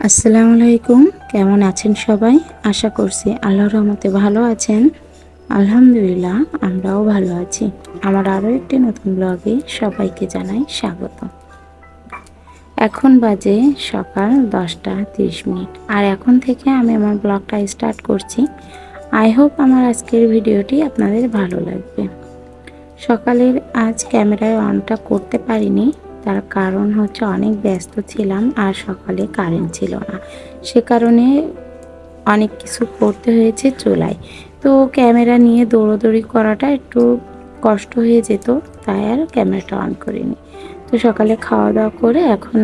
আসসালামু আলাইকুম। কেমন আছেন সবাই? আশা করছি আল্লাহ রহমতে ভালো আছেন। আলহামদুলিল্লাহ, আমরাও ভালো আছি। আমার আরও একটি নতুন ব্লগে সবাইকে জানাই স্বাগত। এখন বাজে সকাল দশটা তিরিশ মিনিট। আর এখন থেকে আমি আমার ব্লগটা স্টার্ট করছি। আই হোপ আমার আজকের ভিডিওটি আপনাদের ভালো লাগবে। সকালের আজ ক্যামেরায় অনটা করতে পারিনি। তার কারণ হচ্ছে অনেক ব্যস্ত ছিলাম আর সকালে কারেন্ট ছিল না। সে কারণে অনেক কিছু করতে হয়েছে চুলায়। তো ক্যামেরা নিয়ে দৌড়োদৌড়ি করাটা একটু কষ্ট হয়ে যেত, তাই আর ক্যামেরাটা অন করিনি। তো সকালে খাওয়া দাওয়া করে এখন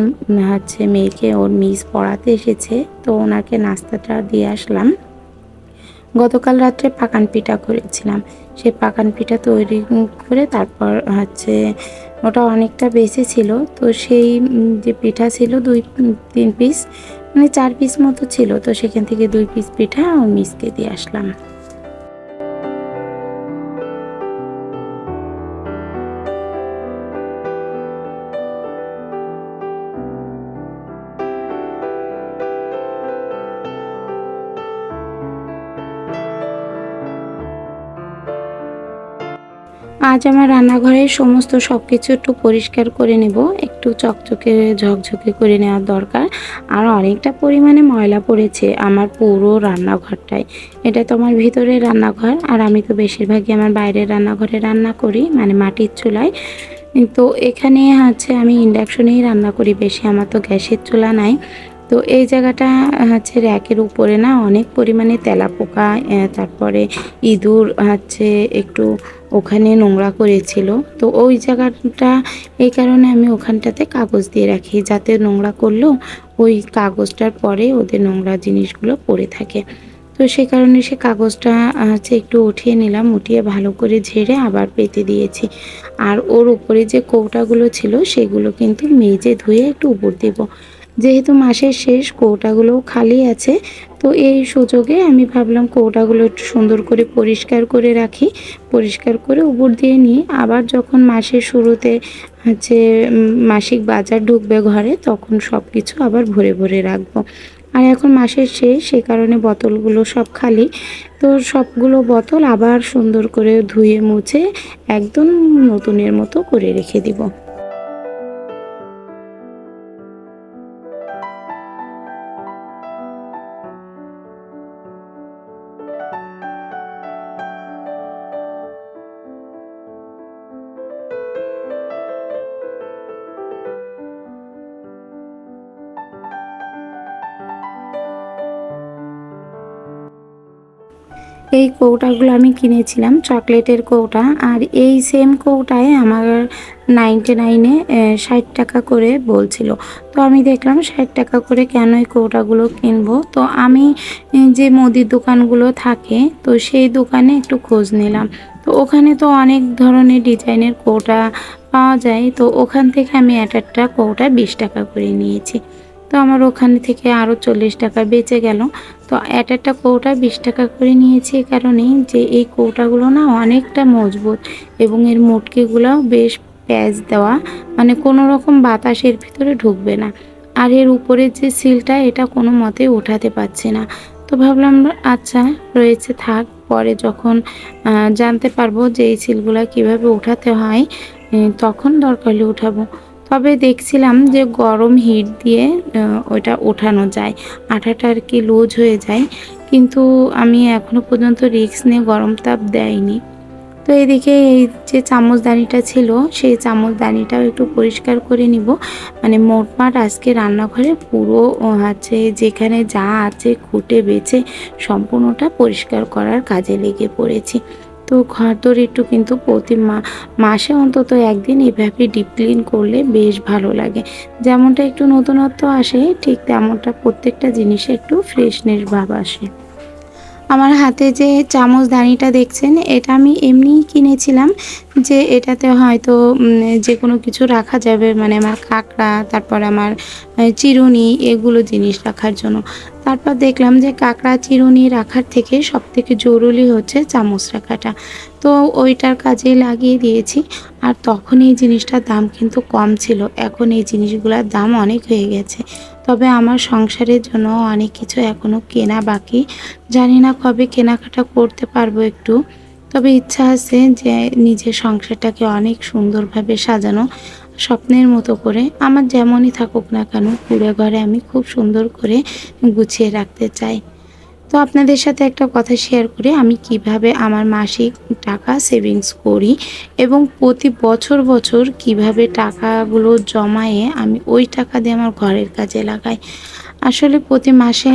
হচ্ছে মেয়েকে ওর মিস পড়াতে এসেছে, তো ওনাকে নাস্তাটা দিয়ে আসলাম। গতকাল রাত্রে পাকান পিঠা করেছিলাম। সেই পাকান পিঠা তৈরি করে তারপর হচ্ছে ওটা অনেকটা বেশি ছিল। তো সেই যে পিঠা ছিল দুই তিন পিস মানে চার পিস মতো ছিল। তো সেখান থেকে দুই পিস পিঠা মিসকে দিয়ে আসলাম। আজ আমার রান্নাঘরের সমস্ত সব কিছু একটু পরিষ্কার করে নেব, একটু চকচকে, ঝকঝকে করে নেওয়ার দরকার। আর অনেকটা পরিমাণে ময়লা পড়েছে আমার পুরো রান্নাঘরটায়। এটা তো আমার ভিতরের রান্নাঘর, আর আমি তো বেশিরভাগই আমার বাইরের রান্নাঘরে রান্না করি মানে মাটির চুলায়। তো এখানে হচ্ছে আমি ইন্ডাকশনেই রান্না করি, বেশি আমার তো গ্যাসের চুলা নাই। তো এই জায়গাটা হচ্ছে র্যাকের উপরে না, অনেক পরিমাণে তেলাপোকা তারপরে ইঁদুর হচ্ছে, একটু ওখানে নোংরা করেছিল। তো ওই জায়গাটা, এই কারণে আমি ওখানটাতে কাগজ দিয়ে রাখি, যাতে নোংরা করলেও ওই কাগজটার পরে ওদের নোংরা জিনিসগুলো পড়ে থাকে। তো সেই কারণে সে কাগজটা হচ্ছে একটু উঠিয়ে নিলাম, উঠিয়ে ভালো করে ঝেড়ে আবার পেতে দিয়েছি। আর ওর উপরে যে কৌটাগুলো ছিল, সেগুলো কিন্তু মেজে ধুয়ে একটু উপর দেবো। যেহেতু মাসের শেষ কৌটাগুলোও খালি আছে, তো এই সুযোগে আমি ভাবলাম কৌটাগুলো একটু সুন্দর করে পরিষ্কার করে রাখি। পরিষ্কার করে উপর দিয়ে নিয়ে আবার যখন মাসের শুরুতে হচ্ছে মাসিক বাজার ঢুকবে ঘরে, তখন সব কিছু আবার ভরে ভরে রাখব। আর এখন মাসের শেষ, সে কারণে বোতলগুলো সব খালি। তো সবগুলো বোতল আবার সুন্দর করে ধুয়ে মুছে একদম নতুনের মতো করে রেখে দিব। এই কৌটাগুলো আমি কিনেছিলাম, চকলেটের কৌটা। আর এই সেম কৌটায় আমার নাইনটি নাইনে ষাট টাকা করে বলছিল। তো আমি দেখলাম ষাট টাকা করে কেন এই কৌটাগুলো কিনবো? তো আমি যে মুদির দোকানগুলো থাকে, তো সেই দোকানে একটু খোঁজ নিলাম। তো ওখানে তো অনেক ধরনের ডিজাইনের কৌটা পাওয়া যায়, তো ওখান থেকে আমি এক একটা কৌটা বিশ টাকা করে নিয়েছি। তো আমার ওখানে থেকে আরও চল্লিশ টাকা বেঁচে গেল। তো এক একটা কৌটা বিশ টাকা করে নিয়েছি এ কারণেই যে এই কৌটাগুলো না অনেকটা মজবুত এবং এর মুটকিগুলোও বেশ প্যাচ দেওয়া মানে কোনো রকম বাতাসের ভিতরে ঢুকবে না। আর এর উপরে যে সিলটা, এটা কোনো মতে ওঠাতে পারছি না। তো ভাবলাম আচ্ছা রয়েছে থাক, পরে যখন জানতে পারব যে এই সিলগুলো কীভাবে উঠাতে হয় তখন দরকার হলে উঠাবো তবে দেখছিলাম যে গরম হিট দিয়ে ওইটা ওঠানো যায়। আঠাটা আর কি লুজ হয়ে যায়। কিন্তু আমি এখনও পর্যন্ত রিক্স নিয়ে গরম তাপ দেয়নি। তো এদিকে এই যে চামচদানিটা ছিল, সেই চামচদানিটাও একটু পরিষ্কার করে নিব। মানে মোটমাট আজকে রান্নাঘরে পুরো হচ্ছে যেখানে যা আছে, খুঁটে বেছে, সম্পূর্ণটা পরিষ্কার করার কাজে লেগে পড়েছি। তো ঘর তোর একটু কিন্তু প্রতি মাসে অন্তত একদিন এভাবে ডিপ ক্লিন করলে বেশ ভালো লাগে। যেমনটা একটু নতুনত্ব আসে, ঠিক তেমনটা প্রত্যেকটা জিনিসে একটু ফ্রেশনেস ভাব আসে। আমার হাতে যে চামচ দানিটা দেখছেন, এটা আমি এমনিই কিনেছিলাম যে এটাতে হয়তো যে কোনো কিছু রাখা যাবে মানে আমার কাঁকড়া, তারপর আমার চিরুনি, এগুলো জিনিস রাখার জন্য। তারপর দেখলাম যে কাঁকড়া, চিরুনি রাখার থেকে সব থেকে জরুরি হচ্ছে চামচ রাখাটা। তো ওইটার কাজে লাগিয়ে দিয়েছি, আর তখন এই জিনিসটার দাম কিন্তু কম ছিল। এখন এই জিনিসগুলোর দাম অনেক হয়ে গেছে। তবে আমার সংসারের জন্য অনেক কিছু এখনও কেনা বাকি। জানি না কবে কেনাকাটা করতে পারব একটু। তবে ইচ্ছা আছে যে নিজের সংসারটাকে অনেক সুন্দরভাবে সাজানো স্বপ্নের মতো করে। আমার যেমনই থাকুক না কেন পুরো ঘরে আমি খুব সুন্দর করে গুছিয়ে রাখতে চাই। তো আপনাদের সাথে একটা কথা শেয়ার করি। আমি কীভাবে আমার মাসিক টাকা সেভিংস করি এবং প্রতি বছর বছর কীভাবে টাকাগুলো জমায়ে আমি ওই টাকা দিয়ে আমার ঘরের কাজে লাগাই। আসলে প্রতি মাসে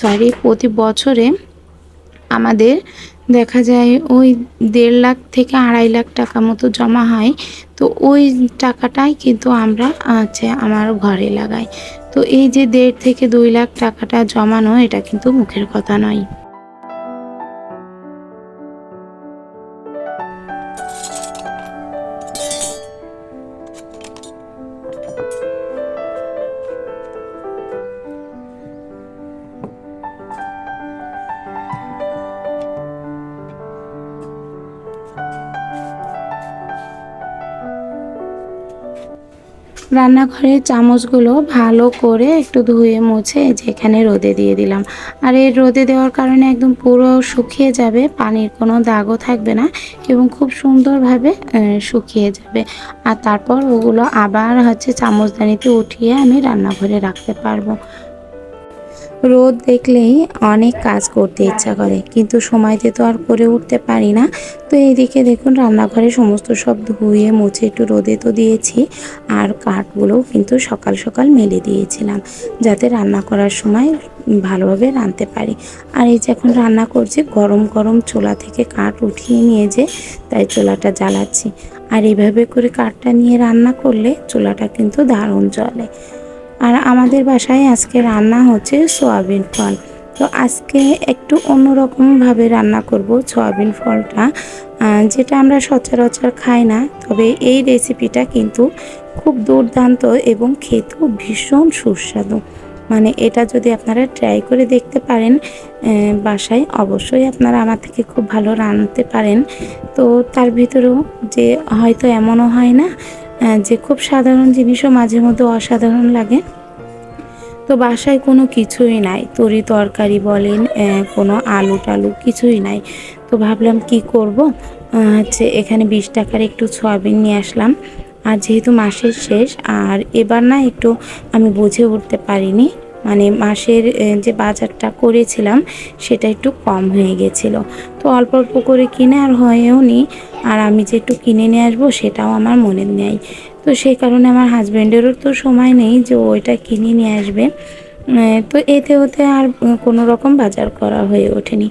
সরি প্রতি বছরে আমাদের দেখা যায় ওই দেড় লাখ থেকে আড়াই লাখ টাকা মতো জমা হয়। তো ওই টাকাটাই কিন্তু আমরা হচ্ছে আমার ঘরে লাগাই। তো এই যে দেড় থেকে দুই লাখ টাকাটা জমানো এটা কিন্তু মুখের কথা নয়। রান্নাঘরের চামচগুলো ভালো করে একটু ধুয়ে মুছে যেখানে রোদে দিয়ে দিলাম। আর এই রোদে দেওয়ার কারণে একদম পুরো শুকিয়ে যাবে, পানির কোনো দাগও থাকবে না এবং খুব সুন্দরভাবে শুকিয়ে যাবে। আর তারপর ওগুলো আবার হচ্ছে চামচদানিতে উঠিয়ে আমি রান্নাঘরে রাখতে পারব। রোদ দেখলেই অনেক কাজ করতে ইচ্ছা করে, কিন্তু সময়তে তো আর করে উঠতে পারি না। তো এইদিকে দেখুন, রান্নাঘরে সমস্ত সব ধুয়ে মুছে একটু রোদে তো দিয়েছি, আর কাঠগুলোও কিন্তু সকাল সকাল মেলে দিয়েছিলাম, যাতে রান্না করার সময় ভালোভাবে রাঁধতে পারি। আর এই যে এখন রান্না করছি, গরম গরম চোলা থেকে কাঠ উঠিয়ে নিয়ে যে তাই চোলাটা জ্বালাচ্ছি। আর এইভাবে করে কাঠটা নিয়ে রান্না করলে চোলাটা কিন্তু দারুণ চলে আর আমাদের বাসায় আজকে রান্না হচ্ছে সোয়াবিন ফল। তো আজকে একটু অন্যরকমভাবে রান্না করব সয়াবিন ফলটা যেটা আমরা সচরাচর খাই না। তবে এই রেসিপিটা কিন্তু খুব দুর্দান্ত এবং খেতেও ভীষণ সুস্বাদু। মানে এটা যদি আপনারা ট্রাই করে দেখতে পারেন বাসায় অবশ্যই আপনারা আমার থেকে খুব ভালো রাঁধতে পারেন। তো তার ভিতরেও যে হয়তো এমনও হয় না যে খুব সাধারণ জিনিসও মাঝে মধ্যে অসাধারণ লাগে। তো বাসায় কোনো কিছুই নাই। তরি তরকারি বলেন কোনো আলু টালু কিছুই নাই। তো ভাবলাম কি করব? হচ্ছে এখানে বিশ টাকার একটু সয়াবিন নিয়ে আসলাম। আর যেহেতু মাসের শেষ, আর এবার না একটু আমি বুঝে উঠতে পারিনি। মানে মাসের যে বাজারটা করেছিলাম সেটা একটু কম হয়ে গেছিল। তো অল্প অল্প করে কিনে আর হয়েও নি। আর আমি যে একটু কিনে নিয়ে আসব সেটাও আমার মনে নেই। তো সেই কারণে আমার হাজব্যান্ডেরও তো সময় নেই যে ওইটা কিনে নিয়ে আসবে। তো এতে ওতে আর কোনো রকম বাজার করা হয়ে ওঠেনি।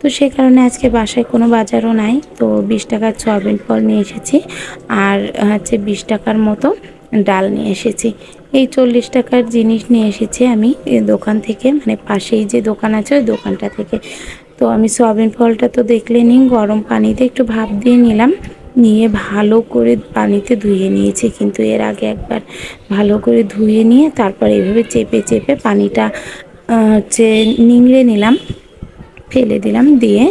তো সে কারণে আজকে বাসায় কোনো বাজারও নাই। তো বিশ টাকার সয়াবিন ফল নিয়ে এসেছি। আর হচ্ছে বিশ টাকার মতো ডাল নিয়ে এসেছি। এই চল্লিশ টাকার জিনিস নিয়ে এসেছি আমি দোকান থেকে। মানে পাশেই যে দোকান আছে, ওই দোকানটা থেকে। তো আমি সয়াবিন ফলটা তো দেখলে নিই গরম পানিতে একটু ভাপ দিয়ে নিলাম। নিয়ে ভালো করে পানিতে ধুয়ে নিয়েছি। কিন্তু এর আগে একবার ভালো করে ধুয়ে নিয়ে তারপর এভাবে চেপে চেপে পানিটা হচ্ছে নিংড়ে নিলাম। ফেলে দিলাম, দিয়ে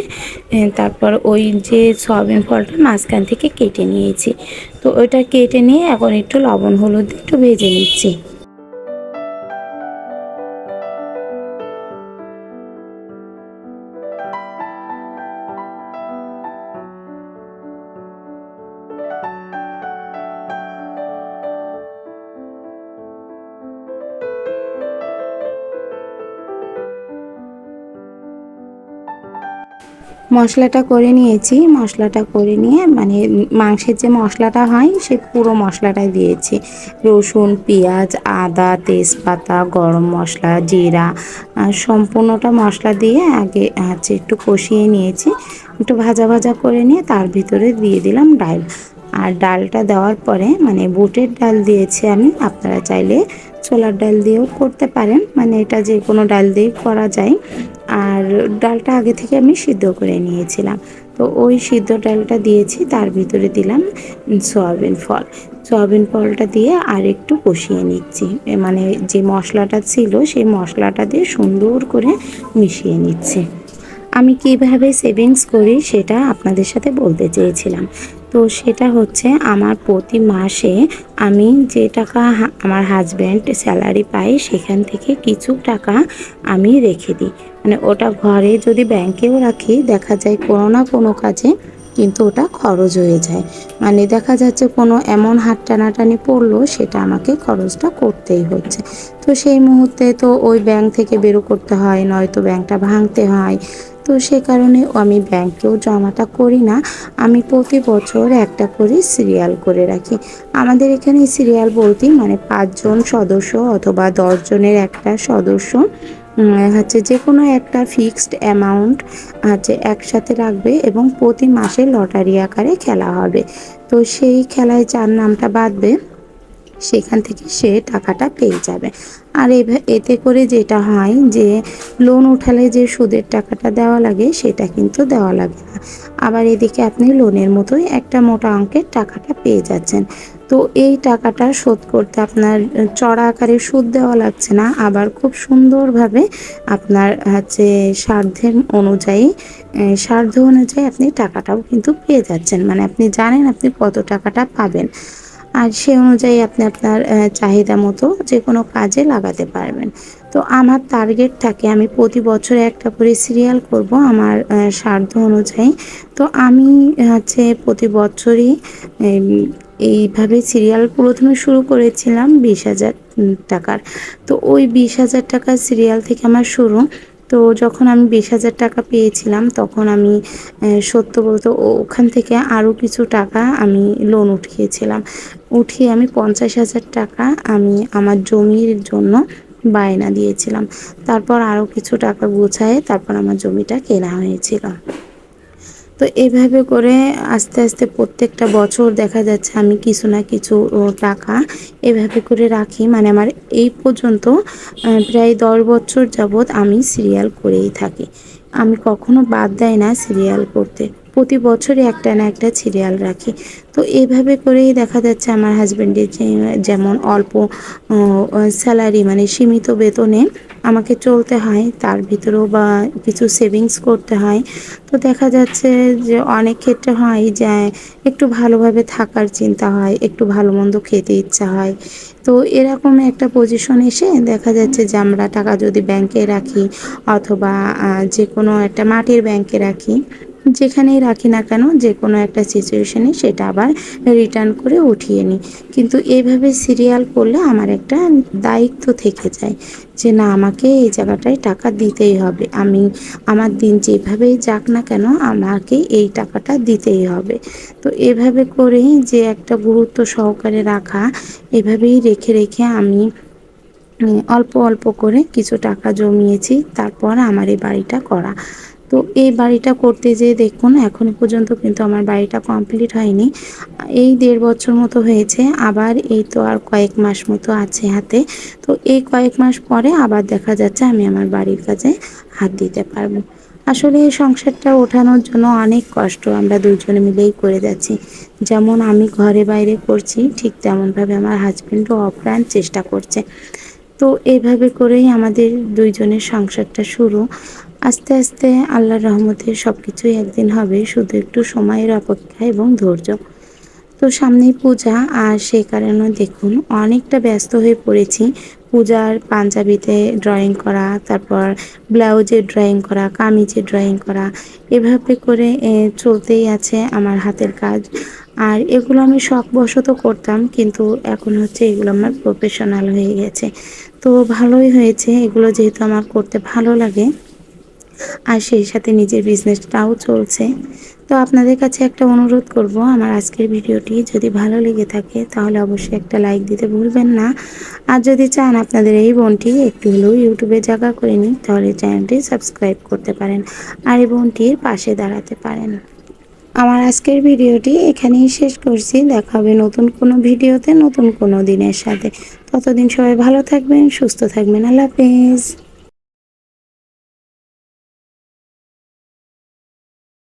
তারপর ওই যে সয়াবিন ফলটা মাঝখান থেকে কেটে নিয়েছি। তো ওইটা কেটে নিয়ে এখন একটু লবণ, হলুদ একটু ভেজে নিচ্ছি। মশলাটা করে নিয়েছি। মশলাটা করে নিয়ে মানে মাংসের যে মশলাটা হয়, সে পুরো মশলাটাই দিয়েছি। রসুন, পেঁয়াজ, আদা, তেজপাতা, গরম মশলা, জিরা সম্পূর্ণটা মশলা দিয়ে আগে হচ্ছে একটু কষিয়ে নিয়েছি। একটু ভাজা ভাজা করে নিয়ে তার ভিতরে দিয়ে দিলাম ডাল আর ডালটা দেওয়ার পরে মানে বুটের ডাল দিয়েছি আমি, আপনারা চাইলে ছোলার ডাল দিয়েও করতে পারেন মানে এটা যে কোনো ডাল দিয়েই করা যায়। আর ডালটা আগে থেকে আমি সিদ্ধ করে নিয়েছিলাম। তো ওই সিদ্ধ ডালটা দিয়েছি, তার ভিতরে দিলাম সয়াবিন ফল। সয়াবিন ফলটা দিয়ে আর একটু কষিয়ে নিচ্ছি। মানে যে মশলাটা ছিল, সেই মশলাটা দিয়ে সুন্দর করে মিশিয়ে নিচ্ছি। আমি কীভাবে সেভিংস করি সেটা আপনাদের সাথে বলতে চেয়েছিলাম। তো সেটা হচ্ছে আমার প্রতি মাসে আমি যে টাকা আমার হাজব্যান্ড স্যালারি পাই সেখান থেকে কিছু টাকা আমি রেখে দিই। মানে ওটা ঘরে যদি ব্যাংকেও রাখি, দেখা যায় কোনো না কোনো কাজে কিন্তু ওটা খরচ হয়ে যায়। মানে দেখা যাচ্ছে কোনো এমন হাত টানাটানি পড়ল, সেটা আমাকে খরচটা করতেই হচ্ছে। তো সেই মুহূর্তে তো ওই ব্যাংক থেকে বেরো করতে হয়, নয়তো ব্যাংকটা ভাঙতে হয়। তো সে কারণে আমি ব্যাংকেও জমাটা করি না। আমি প্রতি বছর একটা করে সিরিয়াল করে রাখি। আমাদের এখানে সিরিয়াল বলতেই মানে পাঁচজন সদস্য অথবা দশজনের একটা সদস্য হচ্ছে যে কোনো একটা ফিক্সড অ্যামাউন্ট হচ্ছে একসাথে রাখবে এবং প্রতি মাসে লটারি আকারে খেলা হবে। তো সেই খেলায় যার নামটা বাঁধবে সেখান থেকে সে টাকাটা পেয়ে যাবে। আর এতে করে যেটা হয় যে লোন উঠালে যে সুদের টাকাটা দেওয়া লাগে, সেটা কিন্তু দেওয়া লাগে না। আবার এদিকে আপনি লোনের মতোই একটা মোটা অঙ্কের টাকাটা পেয়ে যাচ্ছেন। তো এই টাকাটা শোধ করতে আপনার চড়া আকারে সুদ দেওয়া লাগছে না। আবার খুব সুন্দরভাবে আপনার হচ্ছে সাধ্যের অনুযায়ী সাধ্য অনুযায়ী আপনি টাকাটাও কিন্তু পেয়ে যাচ্ছেন। মানে আপনি জানেন আপনি কত টাকাটা পাবেন। আর সে অনুযায়ী আপনি আপনার চাহিদা মতো যে কোনো কাজে লাগাতে পারবেন। তো আমার টার্গেট থাকে আমি প্রতি বছরে একটা করে সিরিয়াল করব আমার সাধ্য অনুযায়ী। তো আমি হচ্ছে প্রতি বছরই এইভাবে সিরিয়াল প্রথমে শুরু করেছিলাম বিশ হাজার টাকার। তো ওই বিশ হাজার টাকার সিরিয়াল থেকে আমার শুরু। তো যখন আমি বিশ হাজার টাকা পেয়েছিলাম, তখন আমি সত্য বলতে ওখান থেকে আরও কিছু টাকা আমি লোন উঠিয়েছিলাম। উঠিয়ে আমি পঞ্চাশ হাজার টাকা আমি আমার জমির জন্য বায়না দিয়েছিলাম। তারপর আরও কিছু টাকা গুছায় তারপর আমার জমিটা কেনা হয়েছিল। তো এইভাবে করে আস্তে আস্তে প্রত্যেকটা বছর দেখা যাচ্ছে আমি কিছু না কিছু টাকা এভাবে করে রাখি। মানে আমার এই পর্যন্ত প্রায় দশ বছর যাবৎ আমি সিরিয়াল করেই থাকি। আমি কখনো বাদ দেয় না সিরিয়াল করতে। প্রতি বছরই একটা না একটা সিরিয়াল রাখি। তো এইভাবে করেই দেখা যাচ্ছে আমার হাজব্যান্ডের যেমন অল্প স্যালারি মানে সীমিত বেতনে আমাকে চলতে হয়। তার ভিতরেও বা কিছু সেভিংস করতে হয়। তো দেখা যাচ্ছে যে অনেক ক্ষেত্রে হয় যে একটু ভালোভাবে থাকার চিন্তা হয়, একটু ভালো মন্দ খেতে ইচ্ছা হয়। তো এরকম একটা পজিশন এসে দেখা যাচ্ছে যে আমরা টাকা যদি ব্যাংকে রাখি অথবা যে কোনো একটা মাটির ব্যাংকে রাখি যেখানেই রাখি না কেন যে কোনো একটা সিচুয়েশানে সেটা আবার রিটার্ন করে উঠিয়ে নিই। কিন্তু এইভাবে সিরিয়াল করলে আমার একটা দায়িত্ব থেকে যায় যে না, আমাকে এই জায়গাটায় টাকা দিতেই হবে। আমি, আমার দিন যেভাবেই যাক না কেন, আমাকে এই টাকাটা দিতেই হবে। তো এভাবে করেই যে একটা গুরুত্ব সহকারে রাখা, এভাবেই রেখে রেখে আমি অল্প অল্প করে কিছু টাকা জমিয়েছি, তারপর আমার এই বাড়িটা করা। তো এই বাড়িটা করতে যেয়ে দেখুন এখনও পর্যন্ত কিন্তু আমার বাড়িটা কমপ্লিট হয়নি। এই দেড় বছর মতো হয়েছে, আবার এই তো আর কয়েক মাস মতো আছে হাতে। তো এই কয়েক মাস পরে আবার দেখা যাচ্ছে আমি আমার বাড়ির কাজে হাত দিতে পারব। আসলে এই সংসারটা ওঠানোর জন্য অনেক কষ্ট, আমরা দুজনে মিলেই করে যাচ্ছি। যেমন আমি ঘরে বাইরে করছি, ঠিক তেমনভাবে আমার হাজব্যান্ডও অপ্রাণ চেষ্টা করছে। তো এইভাবে করেই আমাদের দুইজনের সংসারটা শুরু। আস্তে আস্তে আল্লাহর রহমতে সব কিছুই একদিন হবে, শুধু একটু সময়ের অপেক্ষা এবং ধৈর্য। তো সামনেই পূজা, আর সেই কারণে দেখুন অনেকটা ব্যস্ত হয়ে পড়েছি। পূজার পাঞ্জাবিতে ড্রয়িং করা, তারপর ব্লাউজের ড্রয়িং করা কামিজের ড্রয়িং করা, এভাবে করে চলতেই আছে আমার হাতের কাজ। আর এগুলো আমি শখবশত করতাম, কিন্তু এখন হচ্ছে এগুলো আমার প্রফেশনাল হয়ে গেছে। তো ভালোই হয়েছে, এগুলো যেহেতু আমার করতে ভালো লাগে। আর সেই সাথে নিজের বিজনেসটাও চলছে। তো আপনাদের কাছে একটা অনুরোধ করব, আমার আজকের ভিডিওটি যদি ভালো লেগে থাকে, তাহলে অবশ্যই একটা লাইক দিতে ভুলবেন না। আর যদি চান আপনাদের এই বোনটি একটু হলেও ইউটিউবে জায়গা করে নিন তাহলে চ্যানেলটি সাবস্ক্রাইব করতে পারেন আর এই বোনটির পাশে দাঁড়াতে পারেন। আমার আজকের ভিডিওটি এখানেই শেষ করছি। দেখা হবে নতুন কোনো ভিডিওতে, নতুন কোনো দিনের সাথে। ততদিন সবাই ভালো থাকবেন, সুস্থ থাকবেন। আল্লাহ হাফেজ।